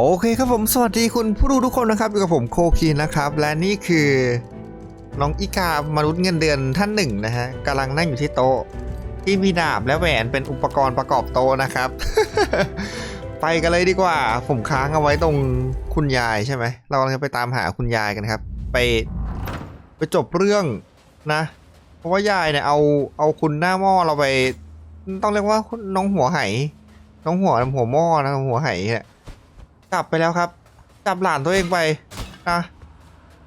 โอเคครับผมสวัสดีคุณผู้ดูทุกคนนะครับอยู่กับผมโคคีนะครับ และนี่คือน้องอีกามนุษย์เงินเดือนท่านหนึ่งนะฮะกำลังนั่งอยู่ที่โต๊ะ ที่มีดาบและแหวนเป็นอุปกรณ์ประกอบโต๊ะนะครับ ไปกันเลยดีกว่า ผมค้างเอาไว้ตรงคุณยายใช่ไหมเรากำลังจะไปตามหาคุณยายกันครับ ไปไปจบเรื่องนะ เพราะว่ายายเนี่ยเอาเอาคุณหน้าหม้อเราไป ต้องเรียกว่าน้องหัวไหน้องหัวหัวหม้อนะหัวไหเนี่ย กลับไปแล้วครับ จับหลานตัวเองไปนะ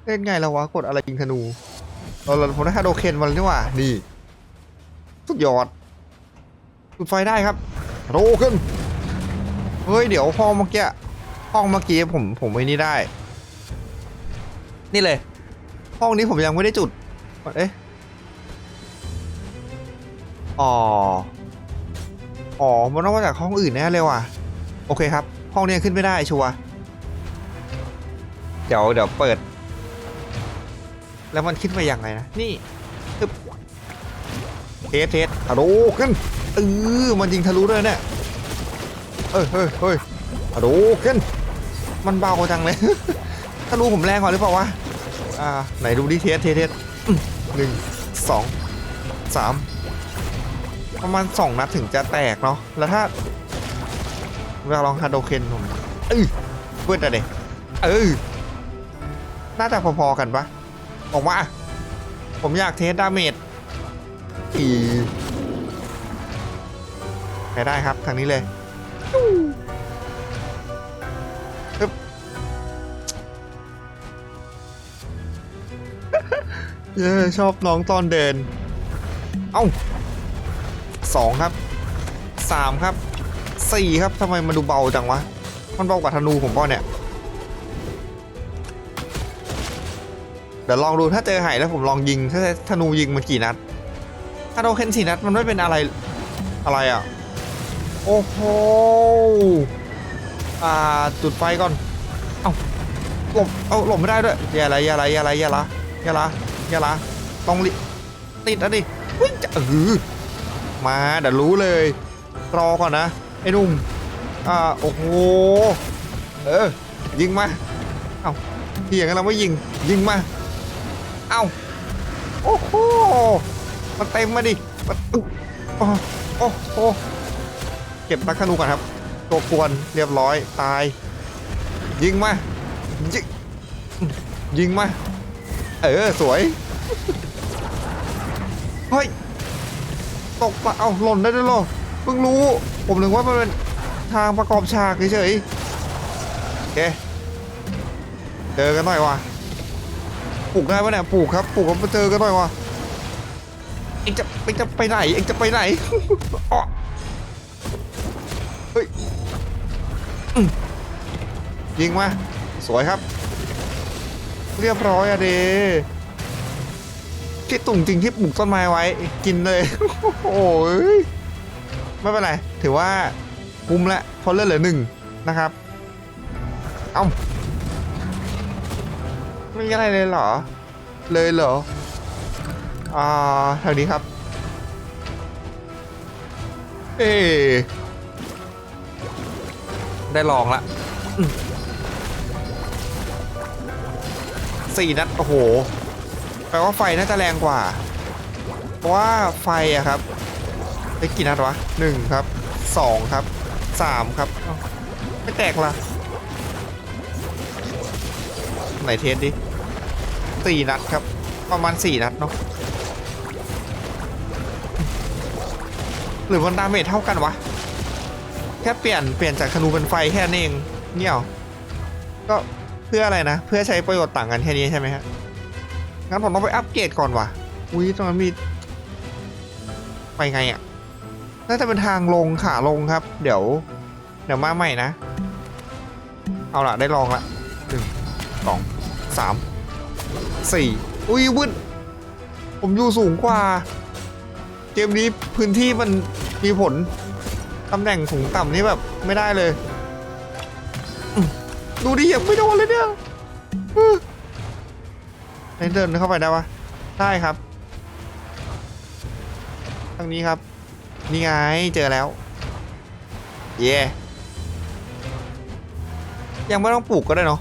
เล่นไงแล้ววะกดอะไรยิงธนูเราเราผมได้ฮาโดเคนมาแล้วนี่หว่านี่สุดยอดจุดไฟได้ครับโรขึ้นเฮ้ยเดี๋ยวห้องเมื่อกี้ห้องเมื่อกี้ผมผมไว้นี่ได้ นี่เลย ห้องนี้ผมยังไม่ได้จุดเอ๊ะอ๋อ อ๋อ มันต้องมาจากห้องอื่นแน่เลยว่ะ โอเคครับ ห้องเนี้ขึ้นไม่ได้ชัวร์เดี๋ยวเดี๋ยวเปิด แล้วมันขึ้นไปยังไงนะนี่ตึ๊บเทสเทสทะลุขึ้นเออมันยิงทะลุด้วยเนี่ยเอ้ยเฮ้ยเฮ้ยทะลุขึ้น มันเบาจังเลยทะลุผมแรงกว่าหรือเปล่าวะอ่าไหนดูดิเทสเทสเทสหนึ่งสองสามประมาณสองนัดถึงจะแตกเนาะแล้วถ้า เวลาลองฮาโดเคนผมเอ้ยเพื่อนอะไรเออน่าจะพอๆกันปะบอกว่าผมอยากเทสดาเมจอีไปได้ครับทางนี้เลยเย้ชอบน้องตอนเดิน เอ้าสองครับสามครับ สี่ครับทำไมมันดูเบาจังวะ มันเบากว่าธนูผมป่ะเนี่ย เดี๋ยวลองดูถ้าเจอไห่แล้วผมลองยิง ถ้าธนูยิงมันกี่นัด ถ้าโดนเคนสี่นัดมันไม่เป็นอะไรอะไรอะ โอ้โห อ่าจุดไฟก่อน เอ้าหลบ เอาหลบไม่ได้ด้วยอย่าละอย่าละอย่าละอย่าละอย่าละอย่าละต้องติดอะดิวิ่งจะเออมาเดี๋ยวรู้เลย รอก่อนนะ ไอ้หนุ่มอ่าโอ้โหเออยิงมาเอ้าที่อย่างนั้นเราไม่ยิงยิงมาเอ้าโอ้โหมันเต็มมาดิมันอึ๊โอ้โอ้โหเก็บนักธนูก่อนครับ ตัวกวนเรียบร้อยตาย ยิงมายิงยิงมาเออสวยเฮ้ยตกปะเอ้าหล่นได้ด้วยหรอ เพิ่งรู้ ผมนึกว่ามันเป็นทางประกอบฉากเฉยๆโอเคเจอกันหน่อยว่ะปลูกได้ปะเนี่ยปลูกครับปลูกแล้วมาเจอกันหน่อยว่ะเอ็งจะเอ็งจะไปไหนเอ็งจะไปไหนอ้อเฮ้ยยิงมาสวยครับ เรียบร้อยอะเดที่ตุ่งจริงที่ปลูกต้นไม้ไว้ กินเลย โอ้ย ไม่เป็นไร ถือว่าคุ้มล้วเพราะเลือดเหลือหนึ่งนะครับ เอ้าไม่มีอะไรเลยเหรอ เลยเหรอ อ่าทางนี้ครับ เอ๊ได้ลองละสี่นัด โอ้โห แปลว่าไฟน่าจะแรงกว่า เพราะว่าไฟอะครับ ได้กี่นัดวะหนึ่งครับสองครับสามครับไม่แตกละไหนเทสดิสี่นัดครับ ประมาณสี่นัดเนาะหรือมันดาเมจเท่ากันวะ แค่เปลี่ยนเปลี่ยนจากธนูเป็นไฟแค่นั้นเองเนี่ยหรอก็เพื่ออะไรนะ เพื่อใช้ประโยชน์ต่างกันแค่นี้ใช่ไหมฮะงั้นผมต้องไปอัปเกรดก่อนวะอุ้ยตรงนั้นมีไปไงอะ่ะ น่าจะเป็นทางลงขาลงครับ เดี๋ยว เดี๋ยวมาใหม่นะ เอาล่ะได้ลองละหนึ่งสองสามสี่อุ้ยวึดผมอยู่สูงกว่า เกมนี้พื้นที่มันมีผลตำแหน่งสูงต่ำนี่แบบไม่ได้เลย ดูดิยังไม่โดนเลยเนี่ยอื้อไหนเดินเข้าไปได้ปะได้ครับ ทางนี้ครับ นี่ไงเจอแล้ว เย่ยังไม่ต้องปลูกก็ได้เนาะ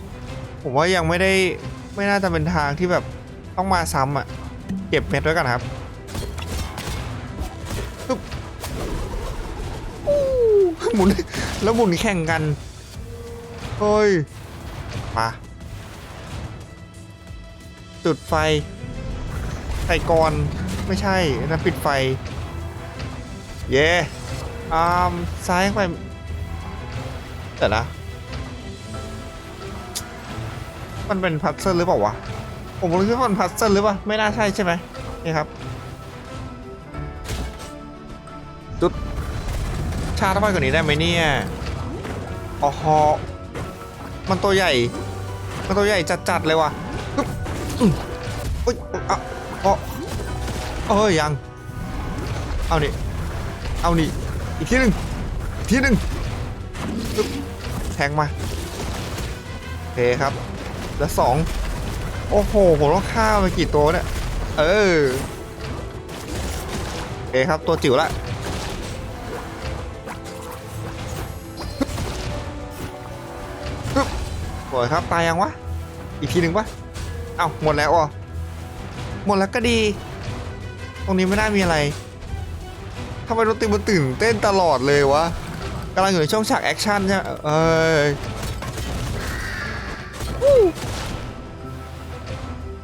ผมว่ายังไม่ได้ไม่น่าจะเป็นทางที่แบบต้องมาซ้ำอะ่ะ เก็บเม็ดไว้ก่อนครับปึ๊บอู้หมุนแล้วหมุนแข่งกันเฮ้ยมาจุดไฟใส่ก่อนไม่ใช่นะปิดไฟ เย่อ่ามซ้ายไปแต่นะมันเป็นพัซเซิลหรือเปล่าวะ ผมรู้สึกว่ามันพัซเซิลหรือเปล่า ไม่น่าใช่ใช่ไหมนี่ครับ จุด ชาร์จเข้าไปกว่านี้ได้ไหมเนี่ยอ๋อฮอมันตัวใหญ่ มันตัวใหญ่จัดๆเลยว่ะปึ๊บอืมอุ้ยอะอ๋อเอ้ยยัง เอานี่ เอานี่ อีกทีหนึ่งอีกทีหนึ่งแทงมาโอเคครับแล้วสองโอ้โห ผมต้องฆ่าไปกี่ตัวเนี่ย เออโอเคครับ ตัวจิ๋วละปึ๊บสวยครับตายยังวะ อีกทีหนึ่งปะเอ้าหมดแล้วอะหมดแล้วก็ดี ตรงนี้ไม่น่ามีอะไรำไมดนตรีมันตื่นเต้นตลอดเลยวะกำลังอยู่ในช่วงฉากแอคชั่นใช่เอ้ย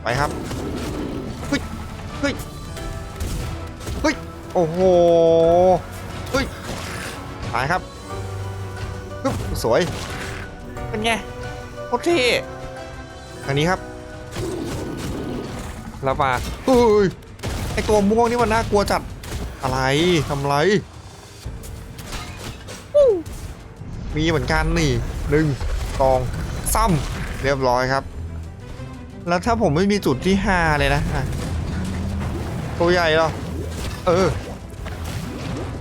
ไปครับเฮ้ยเฮ้ยเฮ้ยโอ้โหเฮ้ยตายครับปึ๊บสวยเป็นไงโคตรเท่ทางนี้ครับแล้วมาเฮ้ยไอตัวม่วงนี่มันน่ากลัวจัด อะไรทำไร มีเหมือนกันนี่หนึ่งสองซ้ำเรียบร้อยครับ แล้วถ้าผมไม่มีจุดที่ห้าเลยนะตัวใหญ่เหรอ เออ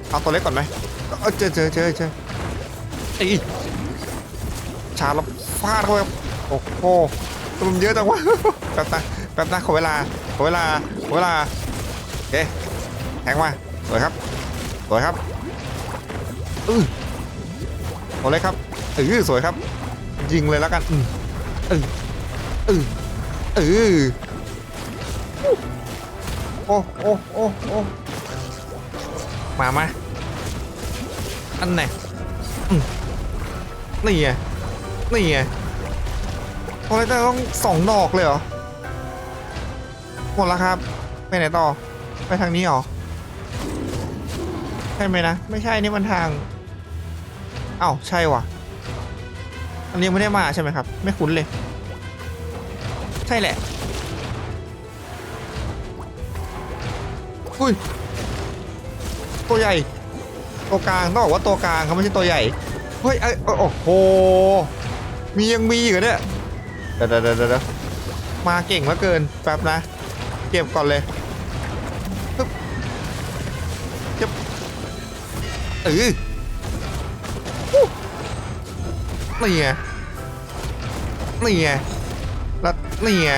เอาตัวเล็กก่อนไหมเออเจอเจอเจอเจอตีชาร์ลฟาดเข้าไปครับโอ้โหตัวมันเยอะจังวะแป๊บนะแป๊บนะขอเวลาขอเวลาขอเวลาโอเคแทงมา สวยครับสวยครับอือโอ้เลยครับเออสวยครับ ยิงเลยแล้วกันอือเออเออเออโอ้โอ้โอ้โอ้มามาอันไหนอืมนี่ไงนี่ไงโอ้ยแต่ต้องสองดอกเลยเหรอหมดแล้วครับ ไปไหนต่อ ไปทางนี้เหรอ ใช่ไหมนะ ไม่ใช่นี่มันทางเอ้าใช่ว่ะอันนี้ยังไม่ได้มาใช่ไหมครับ ไม่คุ้นเลย ใช่แหละอุ้ยตัวใหญ่ ตัวกลางต้องบอกว่าตัวกลางเขาไม่ใช่ตัวใหญ่เฮ้ยเอ้ยโอ้โหมียังมีอยู่เนี่ยเดี๋ยวเดี๋ยวเดี๋ยวเดี๋ยวมาเก่งเหลือเกินแป๊บนะ เก็บก่อนเลย เออฮู้นี่ไงนี่ไงแล้วนี่ไง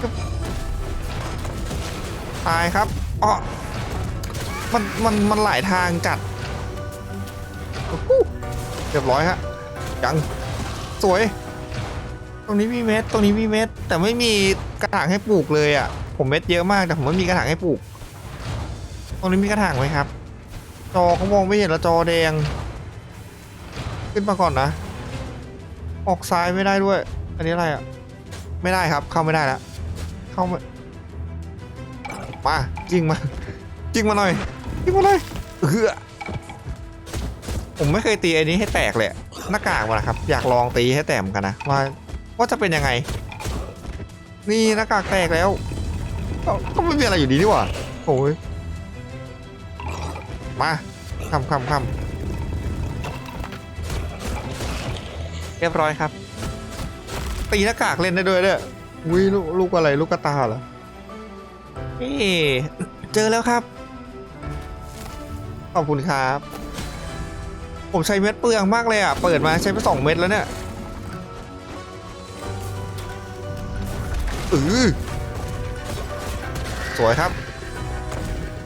จึ๊บตายครับอ๋อมัน มัน มันหลายทางจัดโอ้โหเรียบร้อยฮะ ยัง สวย ตรงนี้มีเม็ด ตรงนี้มีเม็ด แต่ไม่มีกระถางให้ปลูกเลยอะ ผมเม็ดเยอะมากแต่ผมไม่มีกระถางให้ปลูก ตรงนี้มีกระถางไหมครับ จอเขามองไม่เห็นล้วจอแดง ขึ้นมาก่อนนะ ออกซ้ายไม่ได้ด้วย อันนี้อะไรอะ ไม่ได้ครับ เข้าไม่ได้แล้วเข้ามามายิงมายิงมาหน่อยยิงมาหน่อยเออผมไม่เคยตีอันนี้ให้แตกเลยหน้ากากมานะครับ อยากลองตีให้แตกเหมือนกันนะว่าว่าจะเป็นยังไง นี่หน้ากากแตกแล้วก็ไม่มีอะไรอยู่ดีนี่หว่าโอ้ย มาคำคำคำเรียบร้อยครับ ตีหน้ากากเล่นได้ด้วยเนี่ยวิลูกลูกอะไรลูกกระตาเหรอเอ๊ะเจอแล้วครับ ขอบคุณครับ ผมใช้เม็ดเปลืองมากเลยอะ เปิดมาใช้ไปสองเม็ดแล้วเนี่ยอือสวยครับ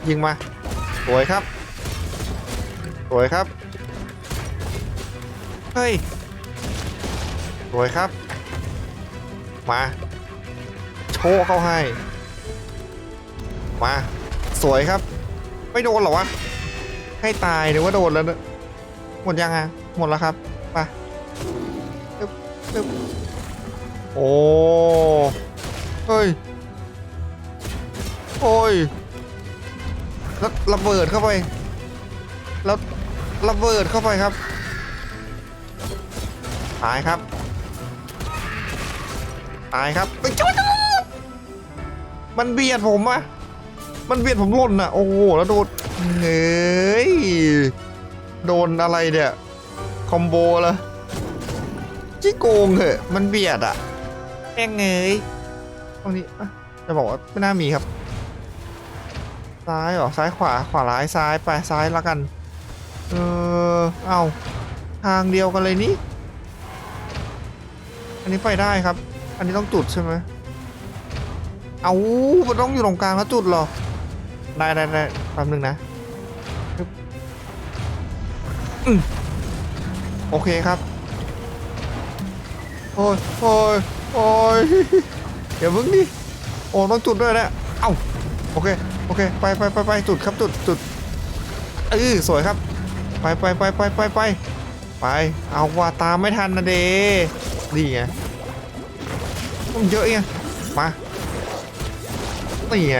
ยิงมา สวยครับส วยครับ เฮ้ย สวยครับ มา โชว์เข้าให้ มา สวยครับ ไม่โดนเหรอวะ ให้ตายหรือว่าโดนแล้วเนี่ยหมดยังอะ หมดแล้วครับไปตึ๊บตึ๊บโอ้ เฮ้ย โอ้ยแล้วระเบิดเข้าไปแล้ว ระเบิดเข้าไปครับตายครับตายครับไปจุ๊ดมันเบียดผมอะมันเบียดผมหล่นอะโอ้โหแล้วโดนเฮ้ยโดนอะไรเนี่ยคอมโบละจี้โกงเหอะมันเบียดอะแม่งเงยตรงนี้อะจะบอกว่าไม่น่ามีครับ ซ้ายหรอซ้ายขวาขวาร้ายซ้ายไปซ้ายและกัน เออเอาทางเดียวกันเลยนี่อันนี้ไปได้ครับ อันนี้ต้องจุดใช่ไหมเอามันต้องอยู่ตรงกลางแล้วจุดหรอ ได้ได้ได้แป๊บนึงนะโอเคครับ โอ้ยโอ้ยโอ้ยเดี๋ยวมึงดิโอ้ต้องจุดด้วยนะเอ้า โอเค โอเค ไปไปไปไปจุดครับจุดจุดเออสวยครับ ไปไปไปไปไปไปไป เอาว่าตามไม่ทันนะเดนี่ไงต้องเยอะไงมานี่ไง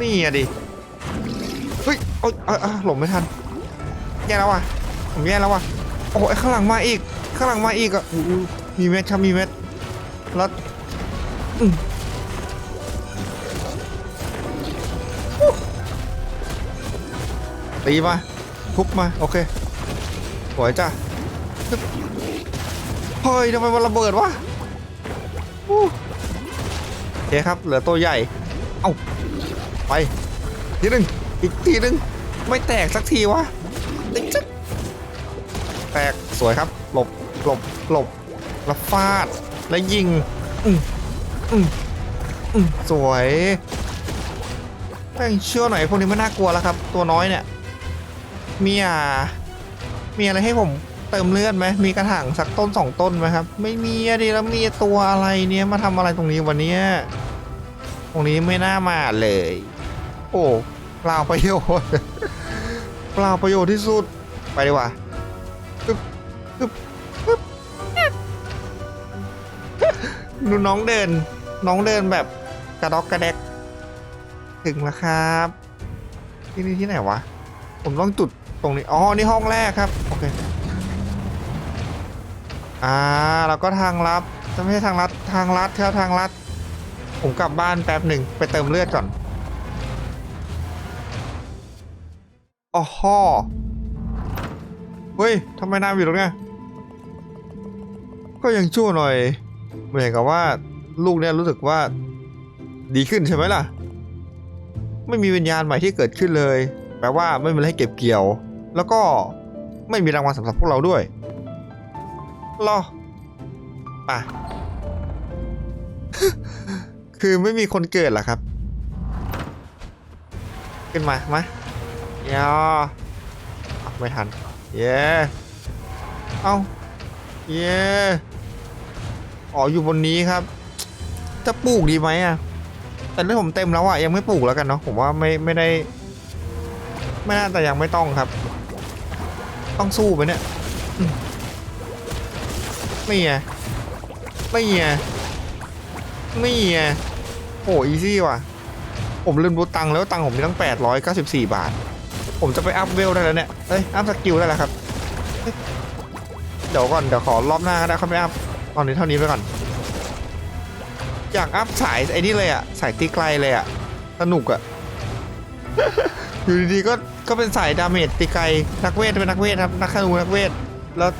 นี่ไงดิเฮ้ยเอาเอาเอาหลบไม่ทันแย่แล้วว่ะผมแย่แล้วว่ะโอ้ยข้างหลังมาอีก ข้างหลังมาอีกอะมีเม็ดครับมีเม็ดแล้วตีมา ทุบมา โอเคสวยจ้ะเฮ้ยทำไมมันระเบิดวะโอเคครับ เหลือตัวใหญ่ เอ้า ไป ทีหนึ่งอีกทีหนึ่งไม่แตกสักทีวะติ๊กจึ๊กแตกสวยครับ หลบหลบหลบแล้วฟาด แล้วยิง อืมอืมอืมสวยแม่งเชื่อหน่อยพวกนี้ไม่น่ากลัวแล้วครับ ตัวน้อยเนี่ย มีอ่ามีอะไรให้ผมเติมเลือดไหมมีกระถางสักต้นสองต้นไหมครับ ไม่มีอะดิแล้วมีตัวอะไรเนี่ยมาทำอะไรตรงนี้วันนี้ตรงนี้ไม่น่ามาเลย โอ้เปล่าประโยชน์เปล่าประโยชน์ที่สุดไปดีกว่าปึ๊บปึ๊บปึ๊บดูน้องเดิน น้องเดินแบบกระดอกกระแดก ถึงแล้วครับ ที่นี่ที่ไหนวะ ผมต้องจุด ตรงนี้ อ๋อ นี่ห้องแรกครับ โอเค อ่า แล้วก็ทางลับจะไม่ใช่ทางลัด ทางลัดครับทางลัด ผมกลับบ้านแป๊บหนึ่งไปเติมเลือดก่อนอ๋อฮอเฮ้ยทำไมน้ำอยู่ตรงเนี้ยก็ยังชั่วหน่อย เหมือนกับว่าลูกเนี่ยรู้สึกว่า ดีขึ้นใช่ไหมล่ะ ไม่มีวิญญาณใหม่ที่เกิดขึ้นเลย แปลว่าไม่มีอะไรเก็บเกี่ยว แล้วก็ไม่มีรางวัลสำหรับพวกเราด้วยรอป่ะ คือไม่มีคนเกิดหรอครับ ขึ้นมา มาเยอะไม่ทัน เย้เอาเย้อ๋ออยู่บนนี้ครับ จะปลูกดีไหมอะ แต่เรื่องผมเต็มแล้วอะ ยังไม่ปลูกแล้วกันเนาะ ผมว่าไม่ไม่ได้ ไม่น่าจะยังไม่ต้องครับ ต้องสู้ไปเนี่ยนี่ไงนี่ไงนี่ไงโอ้อีซี่ว่ะ ผมลืมดูตังค์แล้วตังค์ผมมีตั้ง 894 บาท ผมจะไปอัพเวลได้แล้วเนี่ยเอ้ย อัพสกิลได้แล้วครับเฮ้ยเดี๋ยวก่อน เดี๋ยวขอรอบหน้าก็ได้ค่อยไปอัพ ตอนนี้เท่านี้ไปก่อน อยากอัพสายไอ้นี่เลยอะสายตีไกลเลยอะสนุกอะอยู่ดีๆก็ ก็เป็นสายดาเมจตีไกลนักเวทเป็นนักเวทครับนักธนูนักเวทแล้ว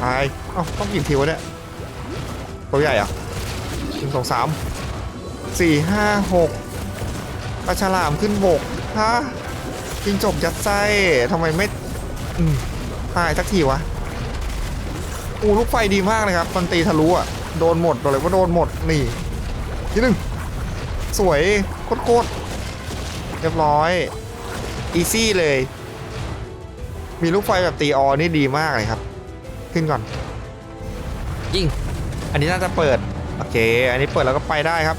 ตายเอ้าต้องกี่ทีวะเนี่ยตัวใหญ่เหรอะหนึ่งสองสามสี่ห้าหกปลาฉลามขึ้นบกฮะจิงจบยัดไส้ทำไมไม่ตายสักทีวะอูลูกไฟดีมากเลยครับมันตีทะลุอะโดนหมดบอกเลยว่าโดนหมดนี่ทีหนึ่งสวยโคตร เรียบร้อย อีซี่เลย มีลูกไฟแบบตีออนี่ดีมากเลยครับ ขึ้นก่อน ยิง อันนี้น่าจะเปิด โอเค อันนี้เปิดแล้วก็ไปได้ครับ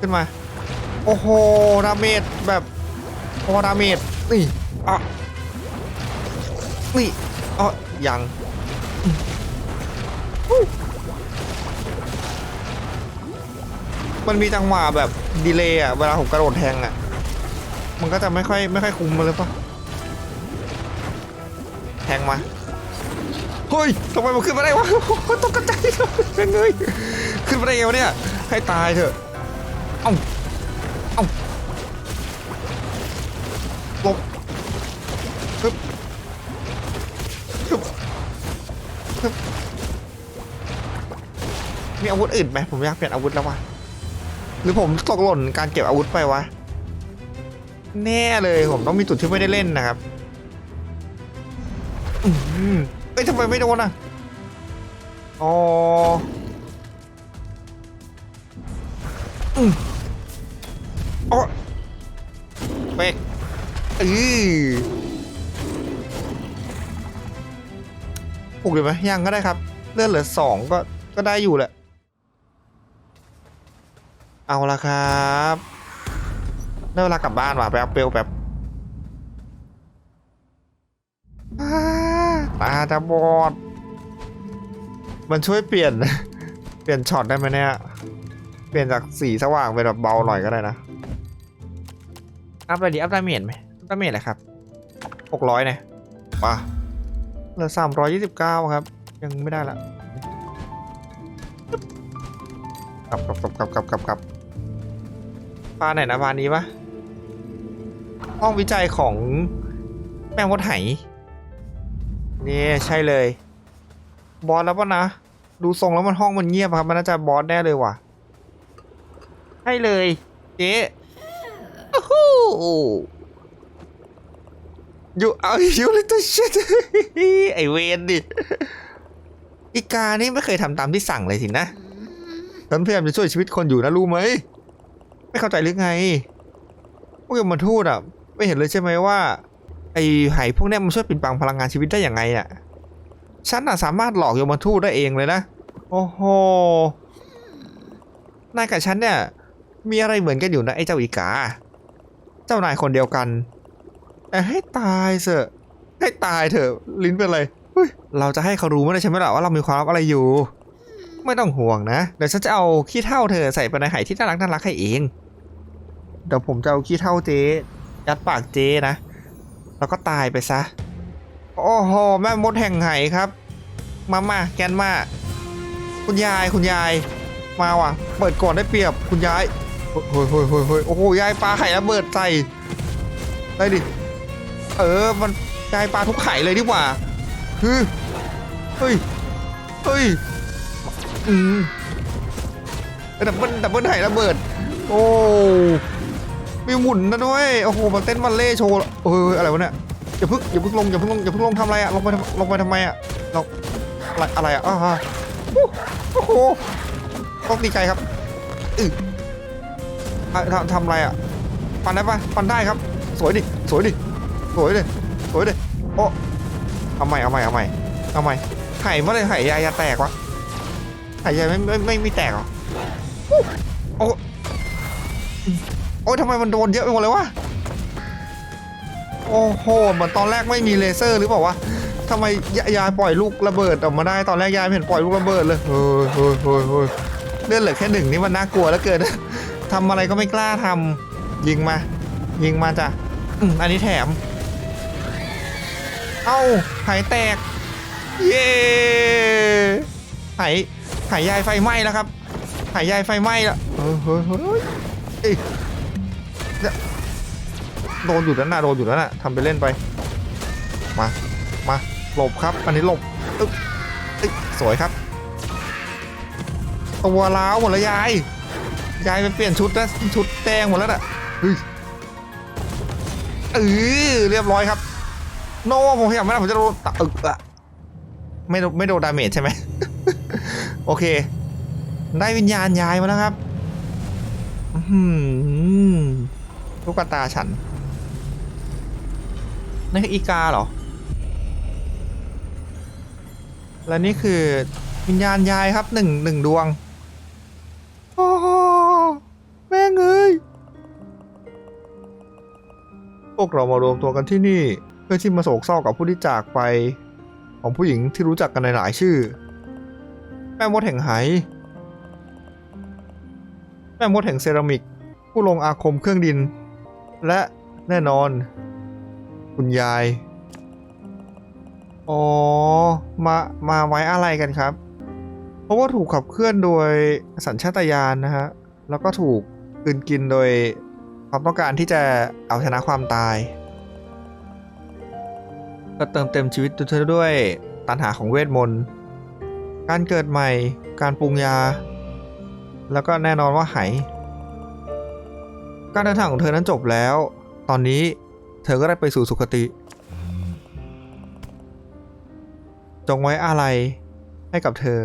ขึ้นมา โอ้โห ดาเมจแบบโอ้ดาเมจนี่อะนี่อ๋อยังอู้มันมีจังหวะแบบดีเลย์อะเวลาผมกระโดดแทงอะ มันก็จะไม่ค่อยไม่ค่อยคุมมาเลยปะแทงมาเฮ้ยทำไมมันขึ้นมาได้วะตกใจเป็นไงขึ้นมาได้ไงวะเนี่ยให้ตายเถอะเอ้าเอ้าลบฮึบฮึบฮึบมีอาวุธอื่นไหมผมอยากเปลี่ยนอาวุธแล้ววะหรือผมตกหล่นการเก็บอาวุธไปวะ แน่เลยผมต้องมีจุดที่ไม่ได้เล่นนะครับอืมเอ้ยทำไมไม่โดนอะอ๋ออืมอ๋อเป๊กอือปลุกเลยไหมยังก็ได้ครับ เลือดเหลือสองก็ก็ได้อยู่แหละ เอาละครับ ได้เวลากลับบ้านว่ะไปเอาเปลวแบบอ่าตาจะบอด มันช่วยเปลี่ยน เปลี่ยนช็อตได้ไหมเนี่ย เปลี่ยนจากสีสว่างเป็นแบบเบาหน่อยก็ได้นะ อัพอะไรดี อัพดาเมจไหมอัพดาเมจอะไรครับหกร้อยเนี่ยป่ะเหลือสามร้อยยี่สิบเก้าครับ ยังไม่ได้ละกลับกลับกลับกลับกลับกลับกลับปลาไหนนะปลานี้ปะ ห้องวิจัยของแมงมดไหนี่ใช่เลย บอสแล้วปะนะ ดูทรงแล้วมันห้องมันเงียบครับ มันน่าจะบอสแน่เลยว่ะ ใช่เลยเจ๊อ้อยู่เอาอยู่เลยตัวชิดไอเวนดิ อีกานี่ไม่เคยทำตามที่สั่งเลยสินะฉันพยายามจะช่วยชีวิตคนอยู่นะรู้ไหม ไม่เข้าใจหรือไงพวกยมทูตอะ ไม่เห็นเลยใช่ไหมว่า ไอไหพวกเนี้ยมันช่วยปิดบังพลังงานชีวิตได้อย่างไงอะฉันน่ะสามารถหลอกโยมทูตได้เองเลยนะ โอ้โหนายกับฉันเนี่ย มีอะไรเหมือนกันอยู่นะไอ้เจ้าอีกา เจ้านายคนเดียวกันแต่ให้ตายเถอะให้ตายเถอะลิ้นเป็นไรเฮ้ยเราจะให้เขารู้ไม่ได้ใช่ไหมล่ะว่าเรามีความลับอะไรอยู่ ไม่ต้องห่วงนะ เดี๋ยวฉันจะเอาขี้เท่าเธอใส่ไปในไหที่น่ารักน่ารักให้เอง เดี๋ยวผมจะเอาขี้เท่าเจ๊ ยัดปากเจ๊นะ แล้วก็ตายไปซะ โอ้โห แม่มดแห่งไหครับ มามาแกนมา คุณยายคุณยาย มาว่ะ เปิดก่อนได้เปรียบคุณยายเฮ้ยเฮ้ยเฮ้ยเฮ้ยโอ้โหยายปลาไข่ระเบิดใส่ได้ดิ เออ มันยายปลาทุกไข่เลยดีกว่าเฮ้ยเฮ้ย เฮ้ย อืมดับเบิลดับเบิลไข่ระเบิด โอ้ มีหมุนนะด้วยโอ้โหมาเต้นมันเล่โชว์เฮ้ยอะไรวะเนี่ยอย่าเพึ่งอย่าเพึ่งลงอย่าเพึ่งลงอย่าเพึ่งลงทำอะไรอะลงไปลงไปทำไมอะเราอะไรอะไรอะอ้าวโอ้โหต้องตีไกลครับอือทำทำอะไรอะฟันได้ปะฟันได้ครับ สวยดิสวยดิสวยดิสวยดิโอ้เอาใหม่เอาใหม่เอาใหม่เอาใหม่ไห่เมื่อไรไห่ยายาแตกวะไห่ยายไม่ไม่ไม่ไม่แตกหรอ ยทำไมมันโดนเยอะไปหมดเลยวะ โอ้โห เหมือนตอนแรกไม่มีเลเซอร์หรือเปล่าวะทำไมยายายปล่อยลูกระเบิดออกมาได้ ตอนแรกยายเห็นปล่อยลูกระเบิดเลยเฮ้ยเฮ้ยเฮ้ยเฮ้ยเลือดเหลือแค่หนึ่งนี่มันน่ากลัวแล้วเกินทำอะไรก็ไม่กล้าทำยิงมา ยิงมาจ้ะอืมอันนี้แถม เอ้าหายแตก เย้หายหายยายไฟไหม้แล้วครับหายยายไฟไหม้แล้วเฮ้ยเฮ้ยเฮ้ย โดนอยู่แล้วนะโดนอยู่แล้วนะทำไปเล่นไป มา มาหลบครับ อันนี้หลบอึ๊บอึ๊บสวยครับ ตัวล้าวหมดแล้วยาย ยายไปเปลี่ยนชุดนะชุดแดงหมดแล้วน่ะเฮ้ยเออเรียบร้อยครับ โน่ผมพยายามไม่ได้ผมจะโดนตะอึกอะไม่โดนไม่โดนดาเมจใช่ไหมโอเค ได้วิญญาณยายมาแล้วครับ อื้อหือลูกตาฉัน นั่นคืออีกาเหรอ และนี่คือวิญญาณยายครับหนึ่งหนึ่งดวง โอ้โหแม่งเอ้ยพวกเรามารวมตัวกันที่นี่ เพื่อที่มาโศกเศร้ากับผู้ที่จากไป ของผู้หญิงที่รู้จักกันในหลายชื่อ แม่มดแห่งไหแม่มดแห่งเซรามิก ผู้ลงอาคมเครื่องดิน และแน่นอน คุณยาย อ๋อ มา มาไว้อะไรกันครับ เพราะว่าถูกขับเคลื่อนโดยสัญชาตญาณนะฮะ แล้วก็ถูกกลืนกินโดยความต้องการที่จะเอาชนะความตาย ก็เติมเต็มชีวิตตัวเธอด้วยตันหาของเวทมนต์ การเกิดใหม่ การปรุงยา แล้วก็แน่นอนว่าไหการเดินทางของเธอนั้นจบแล้ว ตอนนี้ เธอก็ได้ไปสู่สุคติ จงไว้อาลัยให้กับเธอ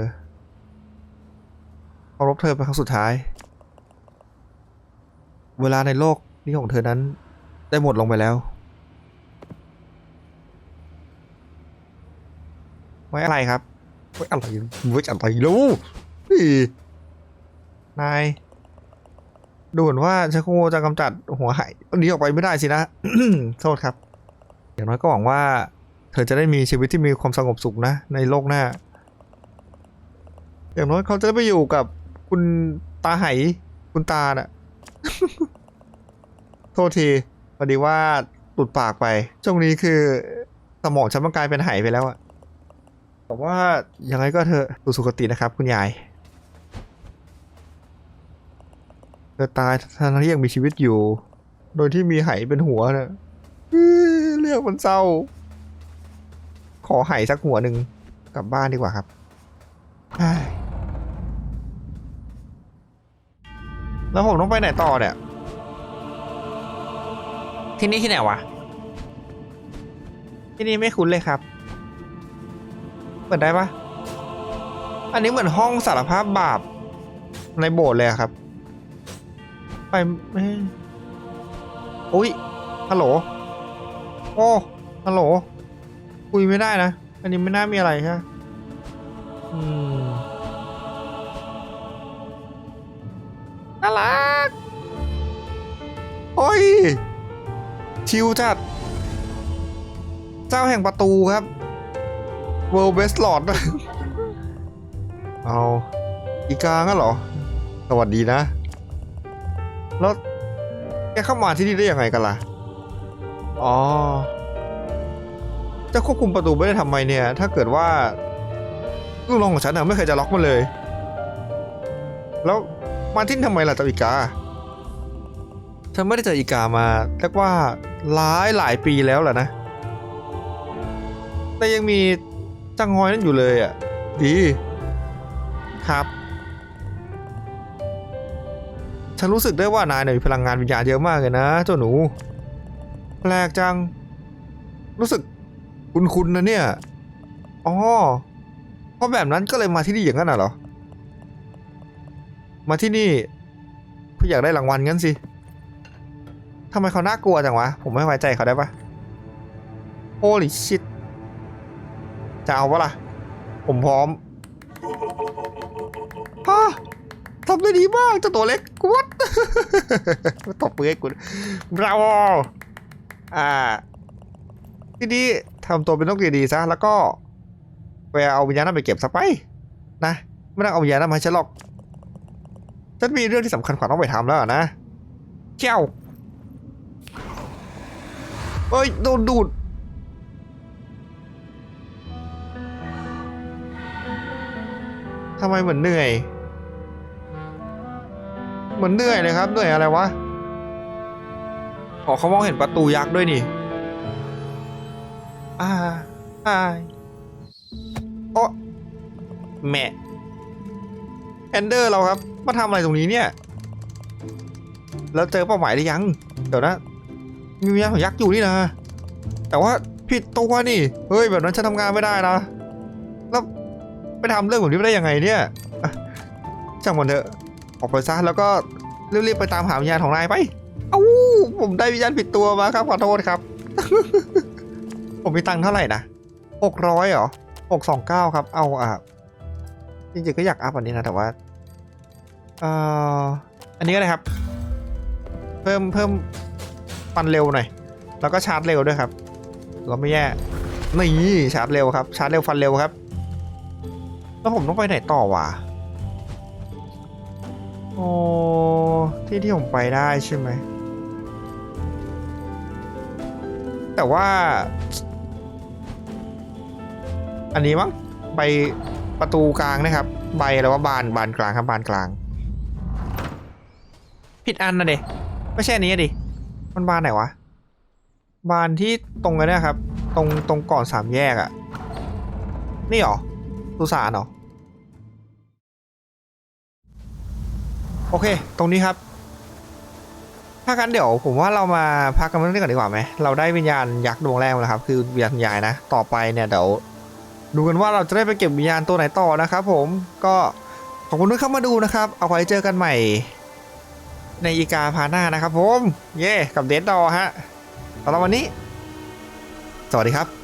เคารพเธอเป็นครั้งสุดท้าย เวลาในโลกนี้ของเธอนั้นได้หมดลงไปแล้ว ไว้อะไรครับ ไว้อะไรไว้อะไรลูกนี่นาย ดูเหมือนว่าชักโคจะกำจัดหัวไหายต้นนี้ออกไปไม่ได้สินะ โทษครับ อย่างน้อยก็หวังว่า เธอจะได้มีชีวิตที่มีความสงบสุขนะ ในโลกหน้า อย่างน้อยเขาจะได้ไปอยู่กับคุณตาไหคุณตาน่ะ โทษทีพอดีว่าหลุดปากไป ช่วงนี้คือสมองฉันมันกลายเป็นไหไปแล้วอะแต่ว่ายังไงก็เธอสู่สุคตินะครับ คุณยาย ธอตายทั้งที่ยังมีชีวิตอยู่ โดยที่มีไหเป็นหัวเนะอื้อเรื่องมันเศร้า ขอไหสักหัวหนึ่งกลับบ้านดีกว่าครับ แล้วผมต้องไปไหนต่อเนี่ย ที่นี่ที่ไหนวะ ที่นี่ไม่คุ้นเลยครับ เปิดได้ปะอันนี้เหมือนห้องสารภาพบาปในโบสถ์เลยครับ ไปไม่อุ้ยฮัลโหล โอ้ฮัลโหล คุยไม่ได้นะ อันนี้ไม่น่ามีอะไรใช่ไหมอืมน่ารักโอ้ย ชิวจัด เจ้าแห่งประตูครับ World Best Lord เอา อีกางั้นเหรอ สวัสดีนะ แล้วแกเข้ามาที่นี่ได้ยังไงกันล่ะ อ๋อ จะควบคุมประตูไม่ได้ทำไมเนี่ย ถ้าเกิดว่าลูกน้องของฉันน่ะไม่เคยจะล็อกมันเลย แล้วมาที่นี่ทำไมล่ะเจ้าอีกาฉันไม่ได้เจออีกามาเรียกว่าหลายหลายปีแล้วแหละนะ แต่ยังมีจังงอยนั่นอยู่เลยอะ ดี ครับ ฉันรู้สึกได้ว่านายเนี่ยมีพลังงานวิญญาณเยอะมากเลยนะเจ้าหนู แปลกจัง รู้สึกคุ้นๆนะเนี่ย อ๋อ เพราะแบบนั้นก็เลยมาที่นี่อย่างนั้นน่ะเหรอ มาที่นี่เพื่ออยากได้รางวัลงั้นสิทำไมเขาน่ากลัวจังวะ ผมไม่ไว้ใจเขาได้ปะ Holy shit จะเอาปะล่ะ ผมพร้อมฮะ ทำได้ดีมากเจ้าตัวเล็กกวัดตบมือให้กูบราโวอ่า ทีนี้ทำตัวเป็นนกดีๆซะแล้วก็ไปเอาวิญญาณนั้นไปเก็บซะไป นะไม่ต้องเอาวิญญาณนั้นมาให้ฉันหรอกฉันมีเรื่องที่สำคัญกว่าต้องไปทำแล้วนะเจ้าเอ้ยโดนดูดทำไมเหมือนเหนื่อย เหมือนเหนื่อยเลยครับเหนื่อยอะไรวะอ๋อเขามองเห็นประตูยักษ์ด้วยนี่อ่าอ่าโอ้แหมแอนเดอร์เราครับ มาทำอะไรตรงนี้เนี่ย แล้วเจอเป้าหมายหรือยัง เดี๋ยวนะ มีวิญญาณของยักษ์อยู่นี่นะ แต่ว่าผิดตัวนี่ เฮ้ย แบบนั้นฉันทำงานไม่ได้นะ แล้วไปทำเรื่องแบบนี้ไม่ได้ยังไงเนี่ยช่างมันเถอะ ออกไปซะแล้วก็รีบๆไปตามหาวิญญาณของนายไป เอ้าผมได้วิญญาณผิดตัวมาครับขอโทษครับ ผมมีตังค์เท่าไหร่นะหกร้อยเหรอหกสองเก้าครับ เอาอะจริงๆก็อยากอัพอันนี้นะแต่ว่าเอ่ออันนี้ก็ได้ครับ เพิ่มเพิ่มฟันเร็วหน่อย แล้วก็ชาร์จเร็วด้วยครับก็ไม่แย่นี่ชาร์จเร็วครับ ชาร์จเร็วฟันเร็วครับ แล้วผมต้องไปไหนต่อวะ โอ้ที่ที่ผมไปได้ใช่ไหม แต่ว่า อันนี้มั้งใบประตูกลางนะครับ ใบอะไรว่าบานบานกลางครับบานกลาง ผิดอันนะเด็ไม่ใช่อันนี้อะดิมันบานไหนวะ บานที่ตรงนั้นเนะครับ ตรงตรงก่อนสามแยกอะนี่เหรอสุสานเหรอ โอเค ตรงนี้ครับ ถ้ากันเดี๋ยวผมว่าเรามาพักกันเรื่องนี้ก่อนดีกว่าไหม เราได้วิญญาณยักษ์ดวงแรกแล้วครับ คือวิญญาณยายนะ ต่อไปเนี่ยเดี๋ยวดูกันว่าเราจะได้ไปเก็บวิญญาณตัวไหนต่อนะครับผม ก็ขอบคุณที่เข้ามาดูนะครับ เอาไว้เจอกันใหม่ ในอีกาพาหน้านะครับผม เย่กับเดดดอฮะสำหรับวันนี้ สวัสดีครับ